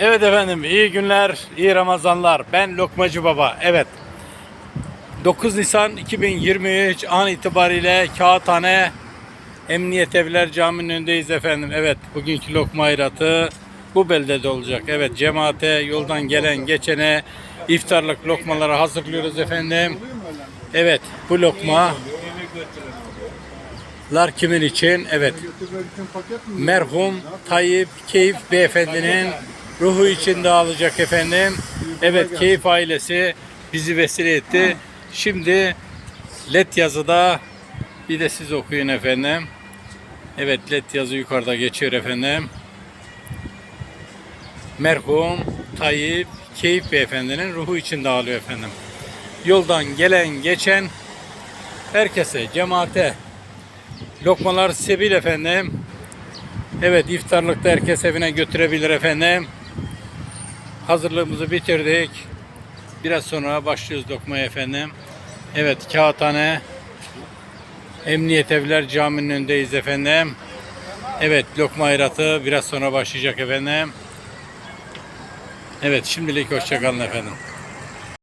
Evet efendim iyi günler, iyi Ramazanlar. Ben Lokmacı Baba. Evet. 9 Nisan 2023 an itibariyle Kağıthane Emniyet Evler Camii'nin önündeyiz efendim. Evet bugünkü lokma hayratı bu beldede olacak. Evet cemaate yoldan gelen geçene iftarlık lokmaları hazırlıyoruz efendim. Evet bu lokmalar kimin için? Evet merhum Tayyip Keyif Beyefendinin ruhu için dağılacak efendim. Evet Keyif ailesi bizi vesile etti. Şimdi led yazıda bir de siz okuyun efendim. Evet led yazı yukarıda geçiyor efendim. Merhum Tayyip Keyif Beyefendinin ruhu için dağılıyor efendim. Yoldan gelen geçen herkese, cemaate lokmalar sebil efendim. Evet iftarlıkta herkes evine götürebilir efendim. Hazırlığımızı bitirdik. Biraz sonra başlıyoruz lokmaya efendim. Evet Kağıthane Emniyet Evler Camii'nin önündeyiz efendim. Evet lokma hayratı biraz sonra başlayacak efendim. Evet şimdilik hoşçakalın efendim.